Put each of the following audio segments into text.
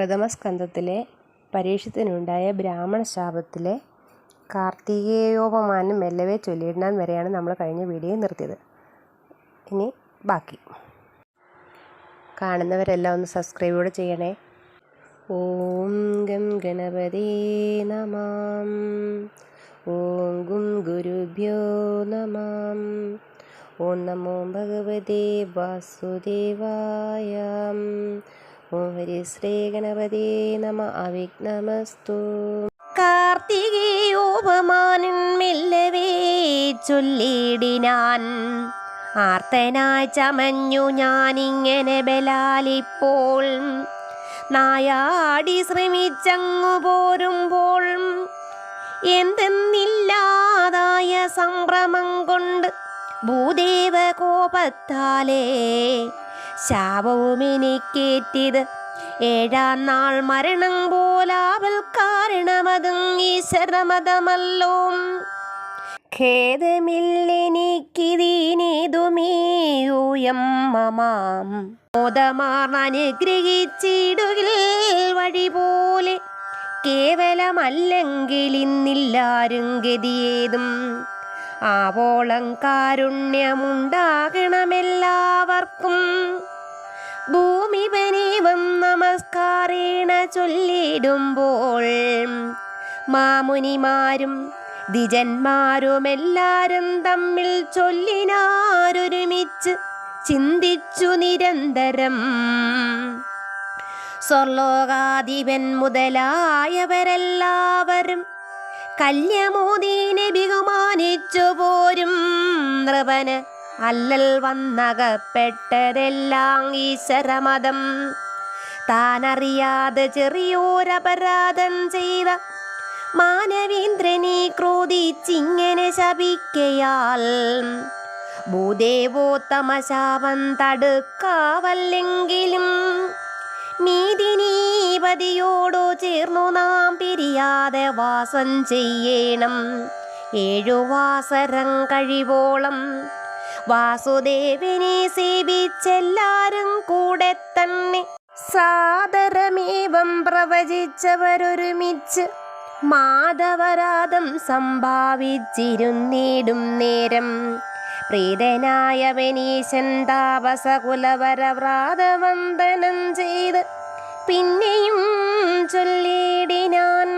പ്രഥമസ്കന്ധത്തിലെ പരീക്ഷത്തിനുണ്ടായ ബ്രാഹ്മണ ശാപത്തിലെ കാർത്തികേയോപമാനം മെല്ലവേ ചൊല്ലിയിടാൻ വരെയാണ് നമ്മൾ കഴിഞ്ഞ വീഡിയോ നിർത്തിയത്. ഇനി ബാക്കി. കാണുന്നവരെല്ലാം ഒന്ന് സബ്സ്ക്രൈബ് കൂടെ ചെയ്യണേ. ഓം ഗം ഗണപതേ നമാം. ഓം ഗും ഗുരുഭ്യോ നമാം. ഓം നമോ ഭഗവതേ വാസുദേവായ. ഓം ഹരി ശ്രീ ഗണപതി നമ അവിഘ്നമസ്തു കാർത്തികേയോപമാനൻ ചൊല്ലിടിനാൻ ആർത്തനായി ചമഞ്ഞു ഞാനിങ്ങനെ ബലാലിപ്പോൾ. നായാടി ശ്രമിച്ചങ്ങു പോരുമ്പോൾ എന്തെന്നില്ലാതായ സംഭ്രമം കൊണ്ട് ഭൂദേവ കോപത്താലേ ശാപവും എനിക്കേറ്റിത് ഏഴാം നാൾ മരണം പോലാവൽ കാരണമതും ഈശ്വരമതമല്ലോ ഖേദമില്ലെനിക്കിതീനേതുമേയൂയം മമാം. മോദമാർന്ന് അനുഗ്രഹിച്ചിടുകിൽ വഴി പോലെ കേവലമല്ലെങ്കിൽ ഇന്നില്ലാരും ഗതിയേതും. ആവോളം കാരുണ്യമുണ്ടാകണമെല്ലാവർക്കും ഭൂമിപനീവം നമസ്കാരേണ ചൊല്ലിടുമ്പോൾ മാമുനിമാരും ദ്വിജന്മാരുമെല്ലാരും തമ്മിൽ ചൊല്ലിനാരൊരുമിച്ച് ചിന്തിച്ചു നിരന്തരം. സ്വർലോകാധിപൻ മുതലായവരെല്ലാവരും കല്യമോദീനെ ബഹുമാനിച്ചു പോരും നൃപന് അല്ലൽ വന്നകപ്പെട്ടതെല്ലാം ഈശ്വരമതം. താനറിയാതെ ചെറിയോരപരാധം ചെയ്ത മാനവീന്ദ്രനെ ക്രോധിച്ചിങ്ങനെ ശപിക്കയാൽ ഭൂദേവോത്തമശാപം തടുക്കാവല്ലെങ്കിലും നീതിനീപതിയോടു ചേർന്നു നാം പിരിയാതെ വാസം ചെയ്യണം. ഏഴുവാസരം കഴിവോളം വാസുദേവനെ സേവിച്ചെല്ലാരും കൂടെ തന്നെ സാദരമേവം പ്രവചിച്ചവരൊരുമിച്ച് മാധവരാധം സംഭാവിച്ചിരുന്നേടും നേരം. പ്രീതനായ വനീശൻ താപസകുലവരവ്രാതവന്ദനം ചെയ്ത് പിന്നെയും ചൊല്ലിടിനാൻ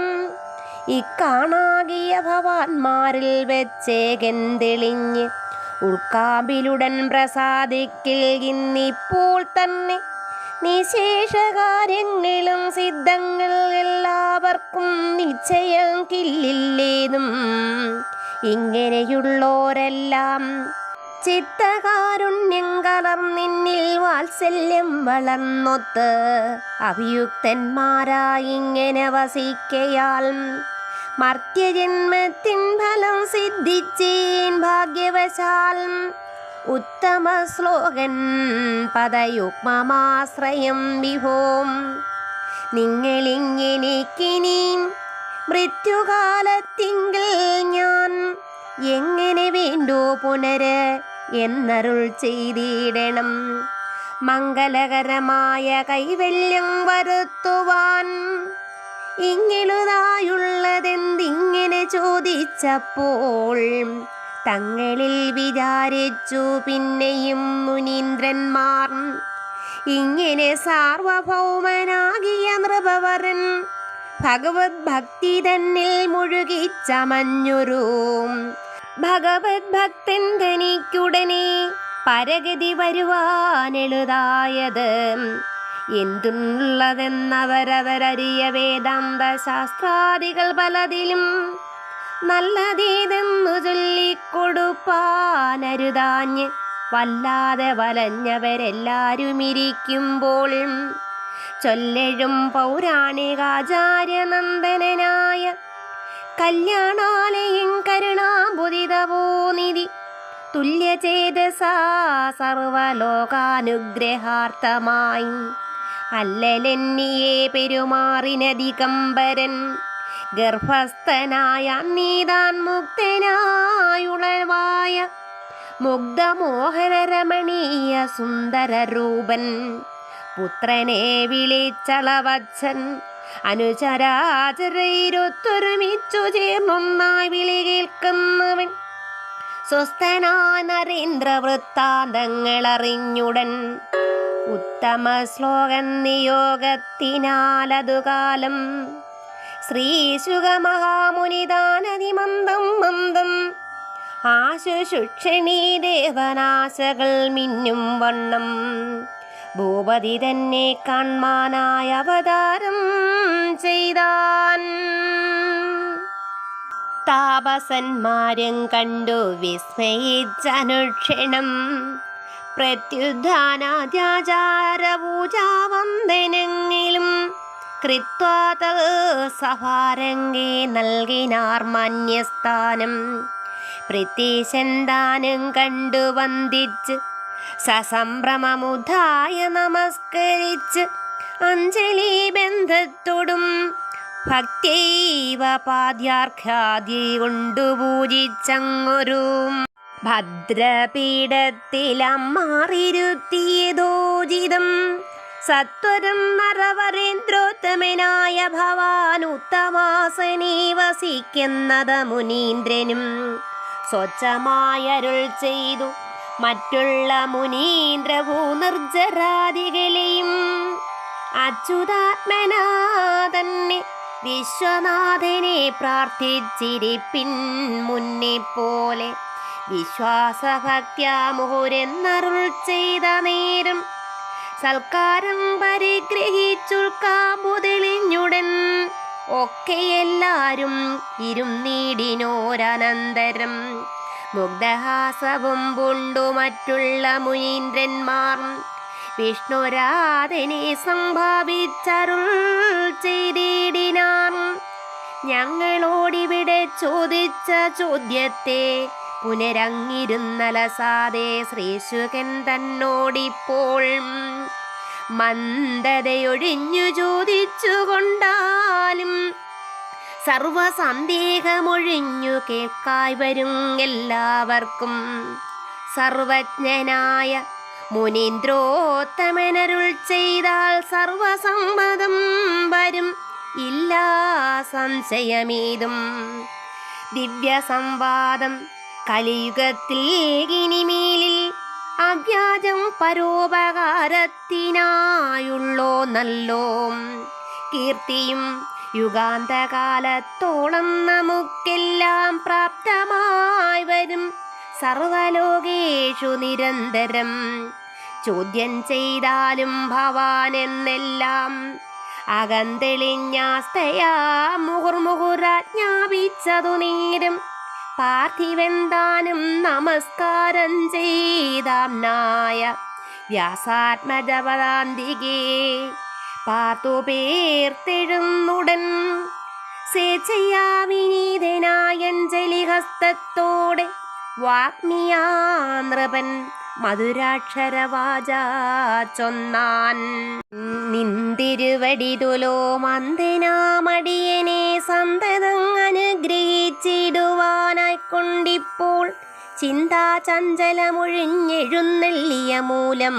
ഇക്കാണാകിയ ഭവാന്മാരിൽ വെച്ചേകൻ തെളിഞ്ഞ് ഉൾക്കാമ്പിലുടൻ പ്രസാദിക്കിൽ ഇന്നിപ്പോൾ തന്നെ. നിശേഷ കാര്യങ്ങളും സിദ്ധങ്ങൾ എല്ലാവർക്കും നിശ്ചയം കില്ലില്ലേതും. ഇങ്ങനെയുള്ളോരെല്ലാം ചിത്തകാരുണ്യം കലർന്നിന്നിൽ വാത്സല്യം വളർന്നൊത്ത്. അഭിയുക്തന്മാരായി ഇങ്ങനെ വസിക്കയാൽ മർത്യജന്മത്തിൻ ഫലം സിദ്ധിച്ചേൻ ഭാഗ്യവശാൽ. ഉത്തമ ശ്ലോകൻ പദയുഗ്മമാശ്രയം വിഭോം. നിങ്ങളിങ്ങനെക്കിനി മൃത്യുകാലത്തിങ്കിൽ ഞാൻ എങ്ങനെ വേണ്ടോ പുനര് എന്നരുൾ ചെയ്തിടണം. മംഗളകരമായ കൈവല്യം വരുത്തുവാൻ ഇങ്ങെളുതായുള്ളതെന്തിങ്ങനെ ചോദിച്ചപ്പോൾ തങ്ങളിൽ വിചാരിച്ചു പിന്നെയും മുനീന്ദ്രന്മാർ ഇങ്ങനെ സാർവഭൗമനാകിയ നൃപവരൻ ഭഗവത് ഭക്തി തന്നിൽ മുഴുകിച്ചമഞ്ഞൊരു ഭഗവത് ഭക്തൻ ധനിക്കുടനെ പരഗതി വരുവാനെളുതായത് എന്തുള്ളതെന്നവരവരറിയ വേദാന്ത ശാസ്ത്രാദികൾ പലതിലും നല്ലതേതെന്നു ചൊല്ലിക്കൊടുപ്പാനരുതാഞ്ഞ് വല്ലാതെ വലഞ്ഞവരെല്ലാരും ഇരിക്കുമ്പോൾ ചൊല്ലഴും പൗരാണികാചാര്യനന്ദനായ കല്യാണാലയം കരുണാബുദിതവോനിധി തുല്യചേതസാ സർവലോകാനുഗ്രഹാർത്ഥമായി അല്ലലെന്നിയെ പെരുമാറിനധികംബരൻ ഗർഭസ്ഥനായ നീതാൻ മുക്തനായുളവായ മുഗ്ധമോഹനരമണീയ സുന്ദരരൂപൻ. പുത്രനെ വിളിച്ചളവച്ചൻ അനുചരാചരയിരൊത്തൊരുമിച്ചു ചേർന്നൊന്നായി വിളി കേൾക്കുന്നവൻ. സ്വസ്ഥനായ നരേന്ദ്ര അറിഞ്ഞുടൻ ഉത്തമ ശ്ലോകൻ നിയോഗത്തിനാലതു കാലം ശ്രീശുഖമഹാമുനിദാനതി മന്ദം മന്ദം. ആശുശുക്ഷണീ ദേവനാശകൾ മിന്നും വണ്ണം. ഭൂപതി തന്നെ കാൺമാനായ അവതാരം ചെയ്താൻ. താപസന്മാരും കണ്ടു വിസ്മയിച്ചനുക്ഷണം. പ്രത്യുദ്ധാനാദ്യാചാരപൂജാവന്ദനങ്ങളും കൃത്വാത സഭാരംഗേ നൽകിനാർ മാന്യസ്ഥാനം പ്രത്യശന്താനം കണ്ടു വന്ദിച്ച് സസംഭ്രമമുദായ നമസ്കരിച്ച് അഞ്ജലി ബന്ധത്തോടും ഭക്തൈവ പാദ്യാർഘ്യാദി കൊണ്ടു പൂജിച്ചങ്ങൊരു ഭദ്രപീഠത്തിലമ്മാറിരുത്തിയതോജിതം സത്വരം നരവരേന്ദ്രോത്തമനായ ഭവാൻ ഉത്തമാസനീ വസിക്കുന്നത് മുനീന്ദ്രനും. സ്വച്ഛമായരുൾ ചെയ്തു മറ്റുള്ള മുനീന്ദ്ര ഭൂനിർജരാദികളെയും അച്യുതാത്മനാ തന്നെ വിശ്വനാഥനെ പ്രാർത്ഥിച്ചിരിപ്പിൻ മുന്നേ പോലെ വിശ്വാസഭക്ത്യാ മുഹുരെന്നരുൾ ചെയ്ത നേരം സൽക്കാരം പരിഗ്രഹിച്ചുൾക്കാമ്പുതെളിഞ്ഞുടൻ ഒക്കെ എല്ലാരും ഇരുന്നീടിനോരനന്തരം മുഗ്ധഹാസവും പുണ്ടു മറ്റുള്ള മുനീന്ദ്രന്മാർ വിഷ്ണുരാധനെ സംഭാവിച്ചരുൾ ചെയ്തിടിനാർ. ഞങ്ങളോടിവിടെ ചോദിച്ച ചോദ്യത്തെ പുനരങ്ങിരുന്നലസാതെ ശ്രീശുകൻ തന്നോടിപ്പോൾ മന്ദതയൊഴിഞ്ഞു ചോദിച്ചുകൊണ്ടാലും സർവസന്ദേഹമൊഴിഞ്ഞു കേൾക്കായി വരും എല്ലാവർക്കും. സർവജ്ഞനായ മുനീന്ദ്രോത്തമനരുൾ ചെയ്താൽ സർവസമ്മതം വരും. ഇല്ലാ സംശയമേതും. ദിവ്യസംവാദം കലിയുഗത്തിൽ ഇനിമേലിൽ അവ്യാജം പരോപകാരത്തിനായുള്ളോ നല്ലോ. കീർത്തിയും യുഗാന്തകാലത്തോളം നമുക്കെല്ലാം പ്രാപ്തമായി വരും സർവലോകേഷു നിരന്തരം. ചോദ്യം ചെയ്താലും ഭവാൻ എന്നെല്ലാം അകന്തെളിഞ്ഞാസ്തയാ മുഹുർമുഹുരാജ്ഞാപിച്ചതു നേരം പാർത്ഥിവെന്താനും നമസ്കാരം ചെയ്താം നായ. വ്യാസാത്മജപദാന്തികേ പാർത്തു പേർത്തെഴുന്നുടൻ. സ്വേച്ഛയാവിനീതനായഞ്ജലിഹസ്തത്തോടെ വാഗ്മിയാനൃപൻ മധുരാക്ഷരവാച ചൊന്നാൻ. നിന്തിരുവടി തുലോ മന്ദനാമടിയനെ സന്തതം അനുഗ്രഹിച്ചിടുവാനായി കൊണ്ടിപ്പോൾ ചിന്താചഞ്ചലമൊഴിഞ്ഞെഴുന്നള്ളിയ മൂലം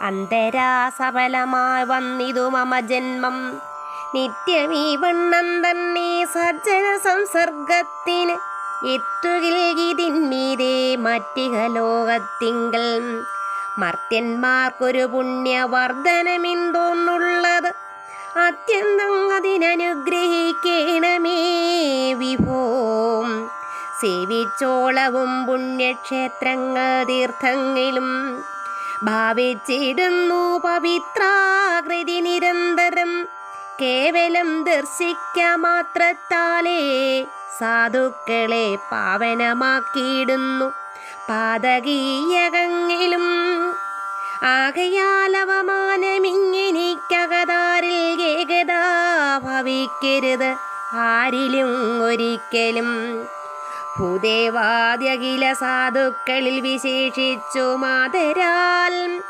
അന്തരാ സഫലമായി വന്നിതു മമ ജന്മം. നിത്യമീ വണ്ണം തന്നെ സജ്ജന സംസർഗത്തിന് എത്തുകിൽകിതിന്മീതേ മറ്റിക ലോകത്തിങ്കൽ മർത്യന്മാർക്കൊരു പുണ്യവർദ്ധനമെന്തോന്നുള്ളത് അത്യന്തം അതിനനുഗ്രഹിക്കണമേ വിഭോ. സേവിച്ചോളവും പുണ്യക്ഷേത്രങ്ങൾ തീർത്ഥങ്ങളിലും ഭാവിച്ചിടുന്നു പവിത്രാകൃതി നിരന്തരം. കേവലം ദർശിക്ക മാത്രത്താലേ സാധുക്കളെ പാവനമാക്കിയിടുന്നു. പാതകീയകങ്ങളിലും ആകയാൽ അവമാനമിങ്ങനിക്കകതാരിൽ ഏകതാ ഭവിക്കരുത് ആരിലും ഒരിക്കലും. ഭൂദേവാദ്യകില സാധുക്കളിൽ വിശേഷിച്ചു മാതരാൽ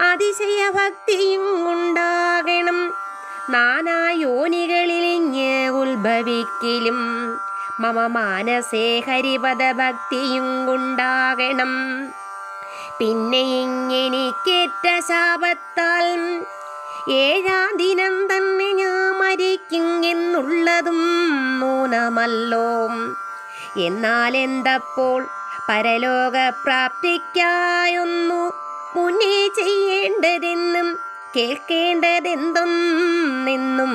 അതിശയഭക്തിയും ഉണ്ടാകണം. നാനായോനികളിലിങ്ങ് ഉത്ഭവിക്കലും. മമ മാനസേ ഹരിപദ ഭക്തിയും ഉണ്ടാകണം. പിന്നെ ഇങ്ങനെക്കേറ്റ ശാപത്താൽ ഏഴാം ദിനം തന്നെ ഞാൻ മരിക്കും എന്നുള്ളതും നൂനമല്ലോ എന്നാൽ എന്തപ്പോൾ പരലോക പ്രാപ്തിക്കായൊന്നു മുന്നേ ചെയ്യേണ്ടതെന്നും കേൾക്കേണ്ടതെന്തൊന്നെന്നും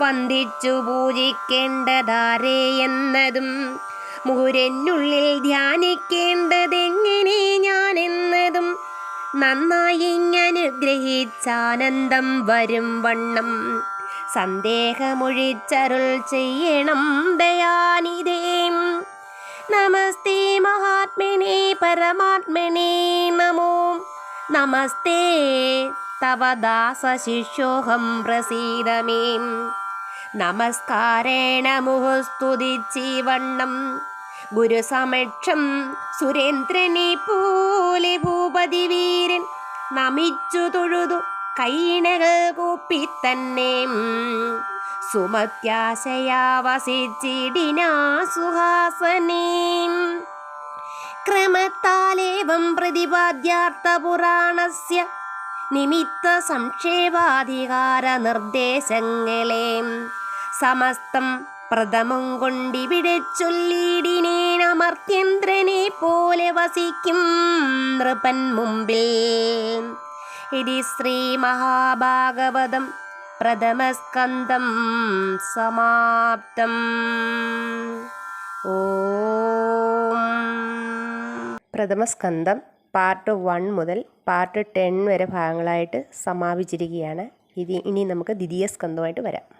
വന്ദിച്ചു പൂജിക്കേണ്ടതാരേ എന്നതും മുഹുരനുള്ളിൽ ധ്യാനിക്കേണ്ടതെങ്ങനെ ഞാൻ എന്നതും നന്നായി അനുഗ്രഹിച്ചാനന്ദം വരും വണ്ണം. സന്ദേഹമൊഴിച്ചരുൾ ചെയ്യണം ദയാനിധേ. നമസ്തേ മഹാത്മനെ പരമാത്മനെ നമോ. നമസ്തേ തവ ദാസശിഷ്യോഹം നമസ്കാരേണ നമസ്കാരേണ മുഹസ്തുതിച്ചീവണ്ണം ഗുരുസമക്ഷം സുരേന്ദ്രനെ പോലെ ഭൂപതി വീരൻ നമിച്ചു തൊഴുതു കൈണകൾ കൂപ്പി തന്നെ സുമത്യാശയാ വസിച്ചിടിനാ സുഹാസനേ ക്രമത്താലേവം പ്രതിപാദ്യാർത്ഥ പുരാണസ്യ നിമിത്ത സംക്ഷേപാധികാര നിർദ്ദേശങ്ങളെ. സമസ്തം പ്രഥമം കൊണ്ടിവിടെ ചൊല്ലിടിനേണമർത്യന്ത്രനെ പോലെ വസിക്കും നൃപൻ മുമ്പിൽ. ഇതി ശ്രീ മഹാഭാഗവതം പ്രഥമസ്കന്ധം സമാപ്തം. ഓം. പ്രഥമസ്കന്ധം പാർട്ട് വൺ മുതൽ പാർട്ട് ടെൻ വരെ ഭാഗങ്ങളായിട്ട് സമാപിച്ചിരിക്കുകയാണ്. ഇത് ഇനി നമുക്ക് ദ്വിതീയ സ്കന്ധമായിട്ട് വരാം.